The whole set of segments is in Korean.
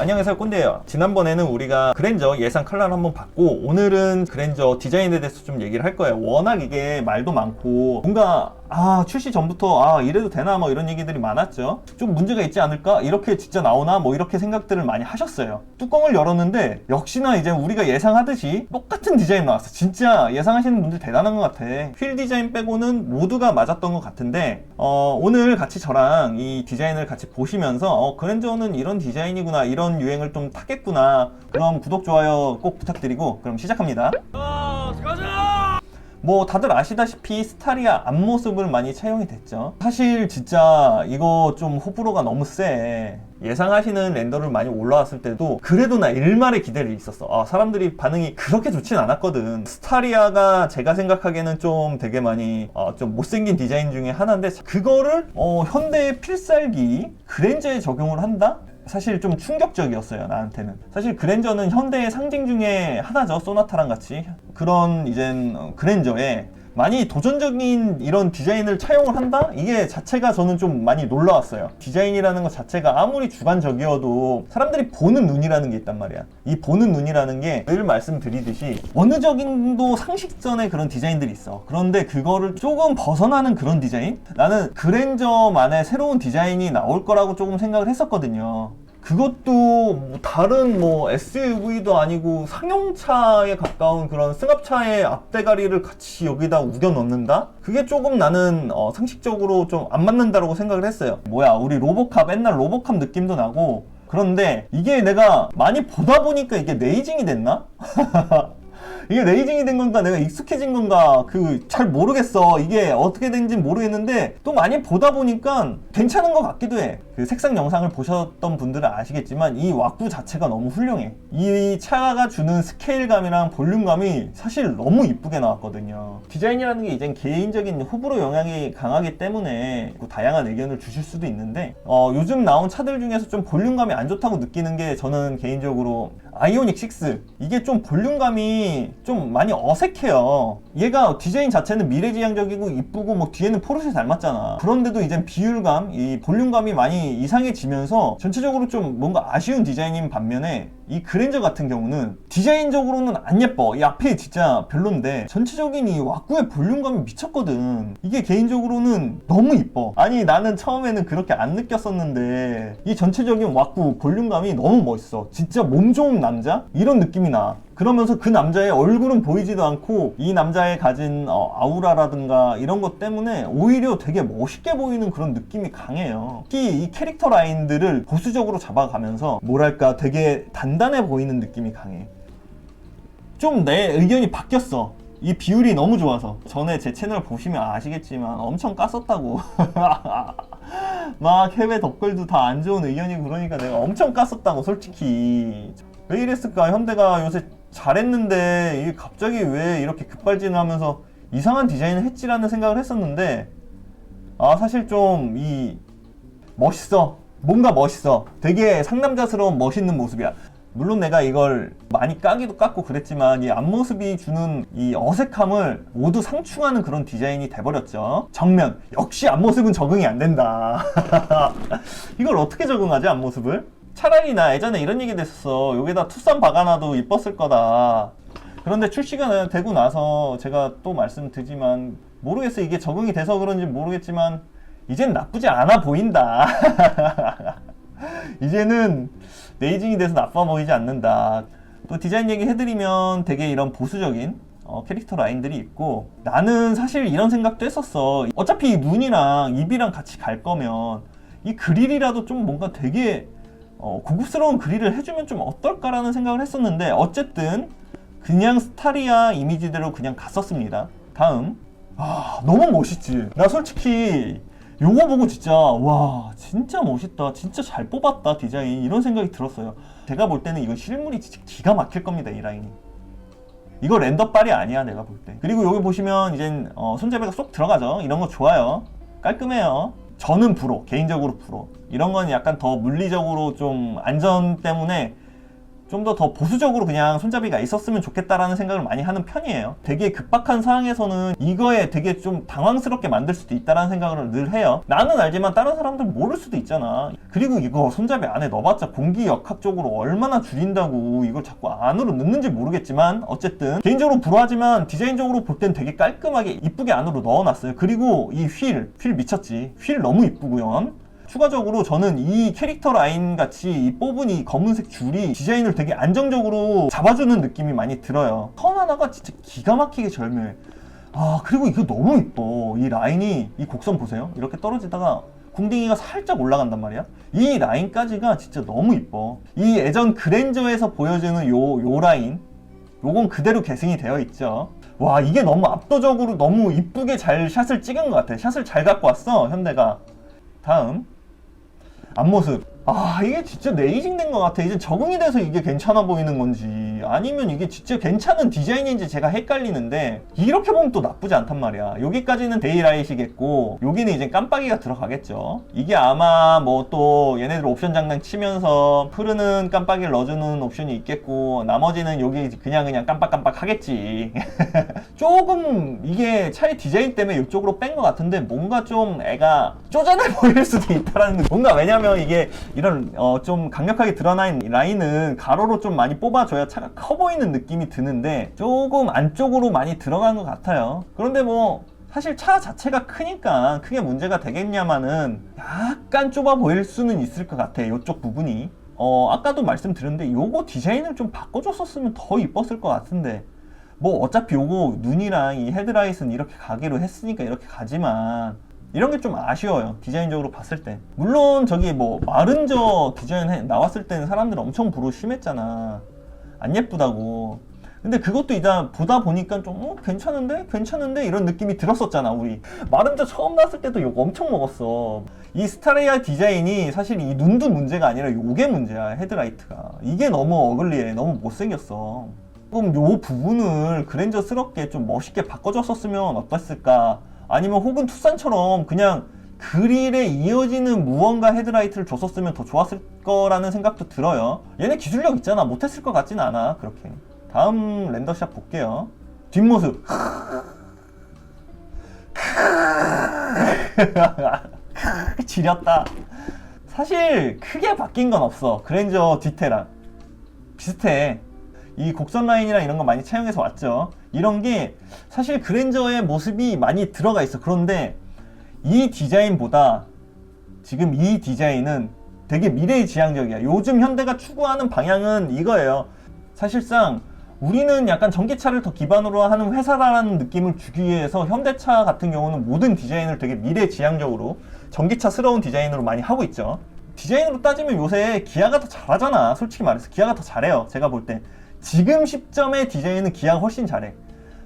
안녕하세요 꼰대예요. 지난번에는 우리가 그랜저 예상 컬러를 한번 봤고 오늘은 그랜저 디자인에 대해서 좀 얘기를 할 거예요. 워낙 이게 말도 많고 뭔가 아 출시 전부터 아 이래도 되나? 뭐 이런 얘기들이 많았죠. 좀 문제가 있지 않을까? 이렇게 진짜 나오나? 뭐 이렇게 생각들을 많이 하셨어요. 뚜껑을 열었는데 역시나 이제 우리가 예상하듯이 똑같은 디자인 나왔어. 진짜 예상하시는 분들 대단한 것 같아. 휠 디자인 빼고는 모두가 맞았던 것 같은데 어, 오늘 같이 저랑 이 디자인을 같이 보시면서 어, 그랜저는 이런 디자인이구나 이런 유행을 좀 타겠구나. 그럼 구독 좋아요 꼭 부탁드리고 그럼 시작합니다 뭐 다들 아시다시피 스타리아 앞모습을 많이 차용이 됐죠. 사실 진짜 이거 좀 호불호가 너무 세. 예상하시는 렌더를 많이 올라왔을 때도 그래도 나 일말의 기대를 있었어. 아, 사람들이 반응이 그렇게 좋진 않았거든. 스타리아가 제가 생각하기에는 좀 되게 많이 어, 좀 못생긴 디자인 중에 하나인데 그거를 어, 현대의 필살기 그랜저에 적용을 한다? 사실 좀 충격적이었어요 나한테는 사실 그랜저는 현대의 상징 중에 하나죠 소나타랑 같이 그런 이젠 어, 그랜저에 많이 도전적인 이런 디자인을 차용을 한다? 이게 자체가 저는 좀 많이 놀라웠어요. 디자인이라는 것 자체가 아무리 주관적이어도 사람들이 보는 눈이라는 게 있단 말이야. 이 보는 눈이라는 게 늘 말씀드리듯이 어느 정도 상식선의 그런 디자인들이 있어. 그런데 그거를 조금 벗어나는 그런 디자인? 나는 그랜저만의 새로운 디자인이 나올 거라고 조금 생각을 했었거든요. 그것도 뭐 다른 뭐 SUV도 아니고 상용차에 가까운 그런 승합차의 앞대가리를 같이 여기다 우겨 넣는다? 그게 조금 나는 어, 상식적으로 좀 안 맞는다고 생각을 했어요. 뭐야, 우리 로보캅, 옛날 로보캅 느낌도 나고 그런데 이게 내가 많이 보다 보니까 이게 네이징이 됐나? 이게 레이징이 된 건가 내가 익숙해진 건가 그 잘 모르겠어. 이게 어떻게 된지 모르겠는데 또 많이 보다 보니까 괜찮은 것 같기도 해 그 색상 영상을 보셨던 분들은 아시겠지만 이 왁구 자체가 너무 훌륭해. 이 차가 주는 스케일감이랑 볼륨감이 사실 너무 이쁘게 나왔거든요. 디자인이라는 게 이젠 개인적인 호불호 영향이 강하기 때문에 그 다양한 의견을 주실 수도 있는데 어, 요즘 나온 차들 중에서 좀 볼륨감이 안 좋다고 느끼는 게 저는 개인적으로 아이오닉 6 이게 좀 볼륨감이 좀 많이 어색해요. 얘가 디자인 자체는 미래지향적이고 이쁘고 뭐 뒤에는 포르쉐 닮았잖아. 그런데도 이제 비율감 이 볼륨감이 많이 이상해지면서 전체적으로 좀 뭔가 아쉬운 디자인인 반면에 이 그랜저 같은 경우는 디자인적으로는 안 예뻐. 이 앞에 진짜 별론데 전체적인 이 왁구의 볼륨감이 미쳤거든. 이게 개인적으로는 너무 이뻐. 아니 나는 처음에는 그렇게 안 느꼈었는데 이 전체적인 왁구 볼륨감이 너무 멋있어. 진짜 몸 좋은 남자? 이런 느낌이 나 그러면서 그 남자의 얼굴은 보이지도 않고 이 남자의 가진 어, 아우라라든가 이런 것 때문에 오히려 되게 멋있게 보이는 그런 느낌이 강해요. 특히 이 캐릭터 라인들을 보수적으로 잡아가면서 뭐랄까 되게 단단해 보이는 느낌이 강해. 좀 내 의견이 바뀌었어. 이 비율이 너무 좋아서 전에 제 채널 보시면 아시겠지만 엄청 깠었다고 막 해외 댓글도 다 안 좋은 의견이고 그러니까 내가 엄청 깠었다고 솔직히 왜 이랬을까 현대가 요새 잘했는데 이게 갑자기 왜 이렇게 급발진을 하면서 이상한 디자인을 했지라는 생각을 했었는데 아 사실 좀 이 멋있어. 뭔가 멋있어. 되게 상남자스러운 멋있는 모습이야. 물론 내가 이걸 많이 까기도 깠고 그랬지만 이 앞모습이 주는 이 어색함을 모두 상충하는 그런 디자인이 돼버렸죠. 정면. 역시 앞모습은 적응이 안 된다. 이걸 어떻게 적응하지 앞모습을 차라리 나 예전에 이런 얘기 됐었어 여기다 투썸 박아놔도 이뻤을 거다 그런데 출시가 되고 나서 제가 또 말씀드리지만 모르겠어 이게 적응이 돼서 그런지 모르겠지만 이젠 나쁘지 않아 보인다 이제는 네이징이 돼서 나빠 보이지 않는다. 또 디자인 얘기 해드리면 되게 이런 보수적인 어, 캐릭터 라인들이 있고 나는 사실 이런 생각도 했었어. 어차피 눈이랑 입이랑 같이 갈 거면 이 그릴이라도 좀 뭔가 되게 어, 고급스러운 그릴을 해주면 좀 어떨까라는 생각을 했었는데 어쨌든 그냥 스타리아 이미지대로 그냥 갔었습니다. 다음. 아 너무 멋있지. 나 솔직히 요거 보고 진짜 와 진짜 멋있다. 진짜 잘 뽑았다 디자인. 이런 생각이 들었어요. 제가 볼 때는 이거 실물이 진짜 기가 막힐 겁니다 이 라인이. 이거 랜더빨이 아니야 내가 볼 때. 그리고 여기 보시면 이젠 어, 손잡이가 쏙 들어가죠. 이런 거 좋아요. 깔끔해요 저는 프로 개인적으로 프로. 이런 건 약간 더 물리적으로 좀 안전 때문에 좀 더 더 보수적으로 그냥 손잡이가 있었으면 좋겠다라는 생각을 많이 하는 편이에요. 되게 급박한 상황에서는 이거에 되게 좀 당황스럽게 만들 수도 있다라는 생각을 늘 해요. 나는 알지만 다른 사람들은 모를 수도 있잖아. 그리고 이거 손잡이 안에 넣어봤자 공기 역학적으로 얼마나 줄인다고 이걸 자꾸 안으로 넣는지 모르겠지만 어쨌든 개인적으로 불화하지만 디자인적으로 볼 땐 되게 깔끔하게 이쁘게 안으로 넣어놨어요. 그리고 이 휠, 휠 미쳤지. 휠 너무 이쁘고요. 추가적으로 저는 이 캐릭터 라인 같이 이 뽑은 이 검은색 줄이 디자인을 되게 안정적으로 잡아주는 느낌이 많이 들어요. 선 하나가 진짜 기가 막히게 절묘해. 아, 그리고 이거 너무 이뻐. 이 라인이, 이 곡선 보세요. 이렇게 떨어지다가 궁딩이가 살짝 올라간단 말이야. 이 라인까지가 진짜 너무 이뻐. 이 예전 그랜저에서 보여주는 요, 요 라인. 요건 그대로 계승이 되어 있죠. 와, 이게 너무 압도적으로 너무 이쁘게 잘 샷을 찍은 것 같아. 샷을 잘 갖고 왔어, 현대가. 다음. 앞모습. 아, 이게 진짜 네이징 된 것 같아. 이제 적응이 돼서 이게 괜찮아 보이는 건지, 아니면 이게 진짜 괜찮은 디자인인지 제가 헷갈리는데, 이렇게 보면 또 나쁘지 않단 말이야. 여기까지는 데이라이트겠고, 여기는 이제 깜빡이가 들어가겠죠. 이게 아마 뭐 또 얘네들 옵션 장난 치면서 흐르는 깜빡이를 넣어주는 옵션이 있겠고, 나머지는 여기 그냥 그냥 깜빡깜빡 하겠지. 조금 이게 차의 디자인 때문에 이쪽으로 뺀 것 같은데 뭔가 좀 애가 쪼잔해 보일 수도 있다라는 뭔가 왜냐면 이게 이런 어 좀 강력하게 드러난 라인은 가로로 좀 많이 뽑아줘야 차가 커 보이는 느낌이 드는데 조금 안쪽으로 많이 들어간 것 같아요. 그런데 뭐 사실 차 자체가 크니까 크게 문제가 되겠냐마는 약간 좁아 보일 수는 있을 것 같아 이쪽 부분이. 어 아까도 말씀드렸는데 요거 디자인을 좀 바꿔줬었으면 더 이뻤을 것 같은데. 뭐 어차피 요거 눈이랑 이 헤드라이트는 이렇게 가기로 했으니까 이렇게 가지만 이런 게 좀 아쉬워요 디자인적으로 봤을 때. 물론 저기 뭐 마른저 디자인 해- 나왔을 때는 사람들 엄청 부러 심했잖아 안 예쁘다고. 근데 그것도 이제 보다 보니까 좀 어, 괜찮은데? 괜찮은데? 이런 느낌이 들었었잖아 우리. 마른저 처음 나왔을 때도 욕 엄청 먹었어. 이 스타레이아 디자인이 사실 이 눈도 문제가 아니라 요게 문제야 헤드라이트가. 이게 너무 어글리해 너무 못생겼어. 조금 요 부분을 그랜저스럽게 좀 멋있게 바꿔줬었으면 어땠을까? 아니면 혹은 투싼처럼 그냥 그릴에 이어지는 무언가 헤드라이트를 줬었으면 더 좋았을 거라는 생각도 들어요. 얘네 기술력 있잖아. 못했을 것 같진 않아. 그렇게. 다음 렌더샷 볼게요. 뒷모습. 지렸다. 사실 크게 바뀐 건 없어. 그랜저 뒤태랑 비슷해. 이 곡선 라인이랑 이런 거 많이 차용해서 왔죠. 이런 게 사실 그랜저의 모습이 많이 들어가 있어. 그런데 이 디자인보다 지금 이 디자인은 되게 미래지향적이야. 요즘 현대가 추구하는 방향은 이거예요. 사실상 우리는 약간 전기차를 더 기반으로 하는 회사라는 느낌을 주기 위해서 현대차 같은 경우는 모든 디자인을 되게 미래 지향적으로 전기차스러운 디자인으로 많이 하고 있죠. 디자인으로 따지면 요새 기아가 더 잘하잖아. 솔직히 말해서 기아가 더 잘해요. 제가 볼 때. 지금 시점의 디자인은 기아가 훨씬 잘해.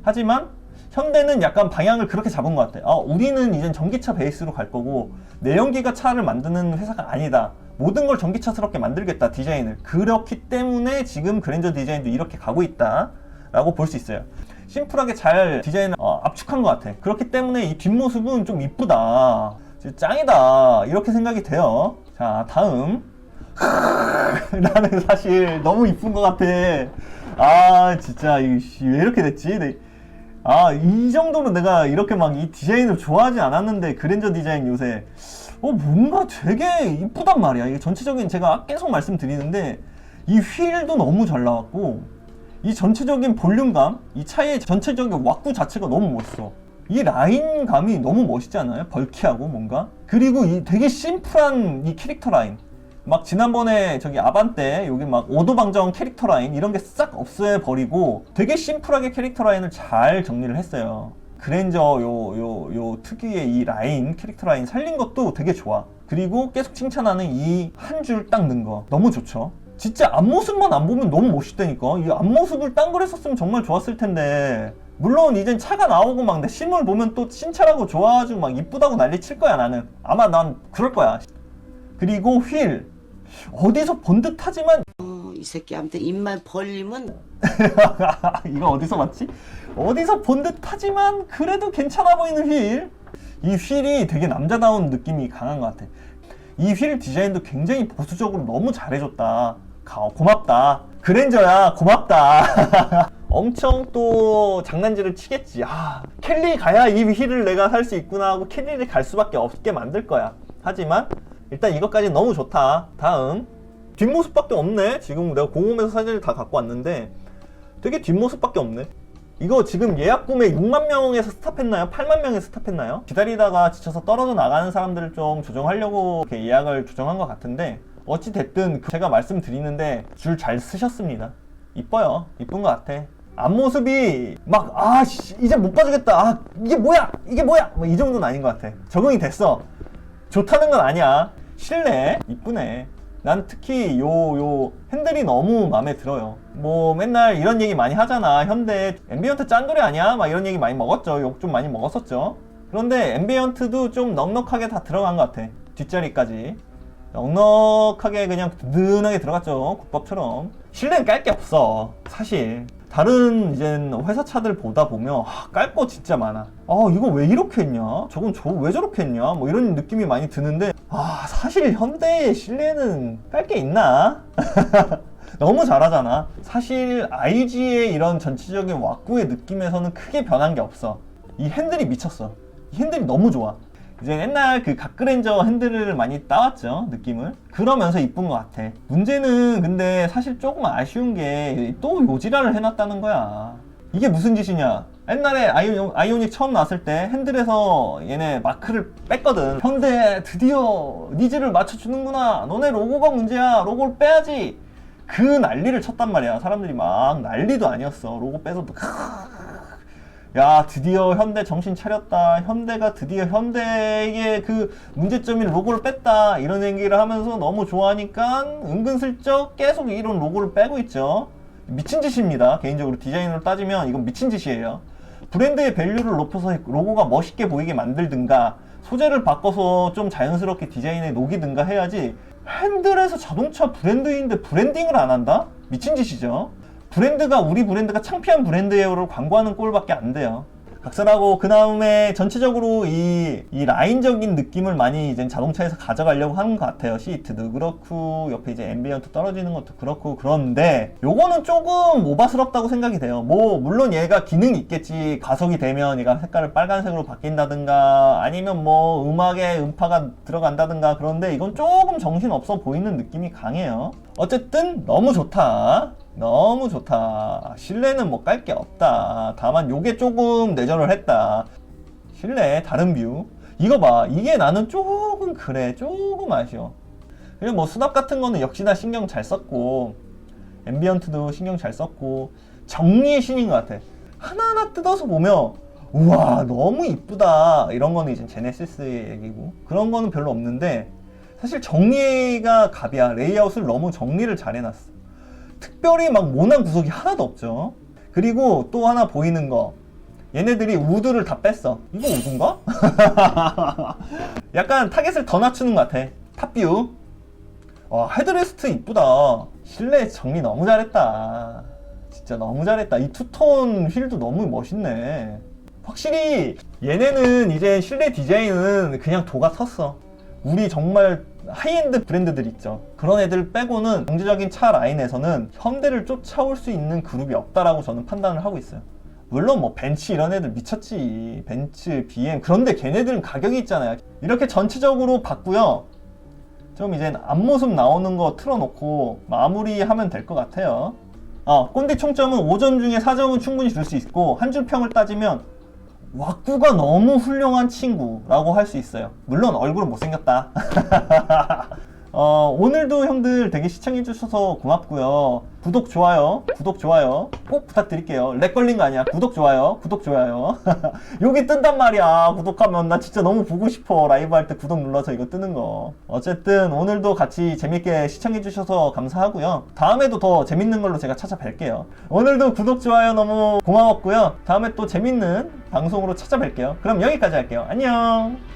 하지만 현대는 약간 방향을 그렇게 잡은 것 같아. 아, 우리는 이젠 전기차 베이스로 갈 거고 내연기가 차를 만드는 회사가 아니다. 모든 걸 전기차스럽게 만들겠다 디자인을. 그렇기 때문에 지금 그랜저 디자인도 이렇게 가고 있다라고 볼 수 있어요. 심플하게 잘 디자인을 어, 압축한 것 같아. 그렇기 때문에 이 뒷모습은 좀 이쁘다. 짱이다. 이렇게 생각이 돼요. 자, 다음. 나는 사실 너무 이쁜 것 같아. 아, 진짜, 이거, 씨, 왜 이렇게 됐지? 네. 아, 이 정도로 내가 이렇게 막 이 디자인을 좋아하지 않았는데, 그랜저 디자인 요새. 어, 뭔가 되게 이쁘단 말이야. 이게 전체적인, 제가 계속 말씀드리는데, 이 휠도 너무 잘 나왔고, 이 전체적인 볼륨감, 이 차의 전체적인 왁구 자체가 너무 멋있어. 이 라인감이 너무 멋있지 않아요? 벌키하고 뭔가? 그리고 이 되게 심플한 이 캐릭터 라인. 막 지난번에 저기 아반떼 여기 막 오도방정 캐릭터 라인 이런 게 싹 없애 버리고 되게 심플하게 캐릭터 라인을 잘 정리를 했어요. 그랜저 요 요 요 특유의 이 라인 캐릭터 라인 살린 것도 되게 좋아. 그리고 계속 칭찬하는 이 한 줄 딱 넣은 거 너무 좋죠. 진짜 앞모습만 안 보면 너무 멋있다니까. 이 앞모습을 딴 걸 했었으면 정말 좋았을 텐데. 물론 이젠 차가 나오고 막 내 실물 보면 또 신차라고 좋아가지고 막 이쁘다고 난리 칠 거야 나는. 아마 난 그럴 거야. 그리고 휠 어디서 본 듯하지만 어, 이 새끼한테 입만 벌리면 이거 어디서 봤지? 어디서 본 듯하지만 그래도 괜찮아 보이는 휠. 이 휠이 되게 남자다운 느낌이 강한 것 같아. 이 휠 디자인도 굉장히 보수적으로 너무 잘해줬다. 가- 고맙다. 그랜저야 고맙다 엄청 또 장난질을 치겠지 아 켈리 가야 이 휠을 내가 살 수 있구나 하고 켈리를 갈 수밖에 없게 만들 거야 하지만 일단 이것까지 너무 좋다 다음 뒷모습밖에 없네 지금 내가 공홈에서 사진을 다 갖고 왔는데 되게 뒷모습밖에 없네 이거 지금 예약 구매 6만 명에서 스탑했나요? 8만 명에서 스탑했나요? 기다리다가 지쳐서 떨어져 나가는 사람들을 좀 조정하려고 이렇게 예약을 조정한 것 같은데 어찌 됐든 제가 말씀드리는데 줄 잘 쓰셨습니다. 이뻐요. 이쁜 것 같아. 앞모습이 막 아 이제 못 봐주겠다. 아 이게 뭐야? 이게 뭐야? 뭐 이 정도는 아닌 것 같아. 적응이 됐어. 좋다는 건 아니야. 실내 이쁘네. 난 특히 요, 요 핸들이 너무 마음에 들어요. 뭐 맨날 이런 얘기 많이 하잖아. 현대 앰비언트 짠돌이 아니야? 막 이런 얘기 많이 먹었죠. 욕 좀 많이 먹었었죠. 그런데 앰비언트도 좀 넉넉하게 다 들어간 것 같아. 뒷자리까지. 넉넉하게 그냥 든든하게 들어갔죠. 국밥처럼. 실내는 깔 게 없어. 사실. 다른 이제 회사 차들 보다 보면 깔 거 진짜 많아. 아 이거 왜 이렇게 했냐? 저건 저 왜 저렇게 했냐? 뭐 이런 느낌이 많이 드는데 아 사실 현대의 실내는 깔 게 있나? 너무 잘하잖아. 사실 IG의 이런 전체적인 왁구의 느낌에서는 크게 변한 게 없어. 이 핸들이 미쳤어. 이 핸들이 너무 좋아. 이제 옛날 그 각그랜저 핸들을 많이 따왔죠 느낌을. 그러면서 이쁜 것 같아. 문제는 근데 사실 조금 아쉬운 게 또 요지라를 해놨다는 거야. 이게 무슨 짓이냐? 옛날에 아이오, 아이오닉 처음 나왔을 때 핸들에서 얘네 마크를 뺐거든. 현대 드디어 니즈를 맞춰주는구나. 너네 로고가 문제야. 로고를 빼야지. 그 난리를 쳤단 말이야 사람들이 막. 난리도 아니었어. 로고 빼서 야 드디어 현대 정신 차렸다. 현대가 드디어 현대의 그 문제점인 로고를 뺐다. 이런 얘기를 하면서 너무 좋아하니까 은근슬쩍 계속 이런 로고를 빼고 있죠. 미친 짓입니다. 개인적으로 디자인으로 따지면 이건 미친 짓이에요. 브랜드의 밸류를 높여서 로고가 멋있게 보이게 만들든가 소재를 바꿔서 좀 자연스럽게 디자인에 녹이든가 해야지 핸들에서 자동차 브랜드인데 브랜딩을 안 한다? 미친 짓이죠 브랜드가 우리 브랜드가 창피한 브랜드예요를 광고하는 꼴밖에 안 돼요. 각설하고 그 다음에 전체적으로 이, 이 라인적인 느낌을 많이 이제 자동차에서 가져가려고 하는 것 같아요. 시트도 그렇고 옆에 이제 앰비언트 떨어지는 것도 그렇고 그런데 요거는 조금 오바스럽다고 생각이 돼요. 뭐 물론 얘가 기능이 있겠지. 가속이 되면 얘가 색깔을 빨간색으로 바뀐다든가 아니면 뭐 음악에 음파가 들어간다든가 그런데 이건 조금 정신 없어 보이는 느낌이 강해요. 어쨌든 너무 좋다. 너무 좋다. 실내는 뭐 깔 게 없다. 다만 요게 조금 내전을 했다. 실내 다른 뷰. 이거 봐. 이게 나는 조금 그래. 조금 아쉬워. 그리고 뭐 수납 같은 거는 역시나 신경 잘 썼고 앰비언트도 신경 잘 썼고 정리의 신인 것 같아. 하나하나 뜯어서 보면 우와 너무 이쁘다 이런 거는 이제 제네시스의 얘기고 그런 거는 별로 없는데 사실 정리가 갑이야 레이아웃을 너무 정리를 잘 해놨어 특별히 막 모난 구석이 하나도 없죠. 그리고 또 하나 보이는 거. 얘네들이 우드를 다 뺐어. 이거 우드인가? 약간 타겟을 더 낮추는 것 같아. 탑뷰. 와, 헤드레스트 이쁘다. 실내 정리 너무 잘했다. 진짜 너무 잘했다. 이 투톤 휠도 너무 멋있네. 확실히 얘네는 이제 실내 디자인은 그냥 도가 섰어. 우리 정말 하이엔드 브랜드들 있죠. 그런 애들 빼고는 경제적인 차 라인에서는 현대를 쫓아올 수 있는 그룹이 없다라고 저는 판단을 하고 있어요. 물론 뭐 벤츠 이런 애들 미쳤지. 벤츠, BM. 그런데 걔네들은 가격이 있잖아요. 이렇게 전체적으로 봤고요. 좀 이제 앞모습 나오는 거 틀어놓고 마무리하면 될 것 같아요. 어, 꼰대 총점은 5점 중에 4점은 충분히 줄 수 있고 한 줄 평을 따지면 왁구가 너무 훌륭한 친구라고 할 수 있어요. 물론 얼굴은 못생겼다. 어, 오늘도 형들 되게 시청해주셔서 고맙고요. 구독, 좋아요, 구독, 좋아요 꼭 부탁드릴게요. 렉 걸린 거 아니야. 구독, 좋아요, 구독, 좋아요. 여기 뜬단 말이야. 구독하면 나 진짜 너무 보고 싶어. 라이브 할 때 구독 눌러서 이거 뜨는 거. 어쨌든 오늘도 같이 재밌게 시청해주셔서 감사하고요. 다음에도 더 재밌는 걸로 제가 찾아뵐게요. 오늘도 구독, 좋아요 너무 고마웠고요. 다음에 또 재밌는 방송으로 찾아뵐게요. 그럼 여기까지 할게요. 안녕!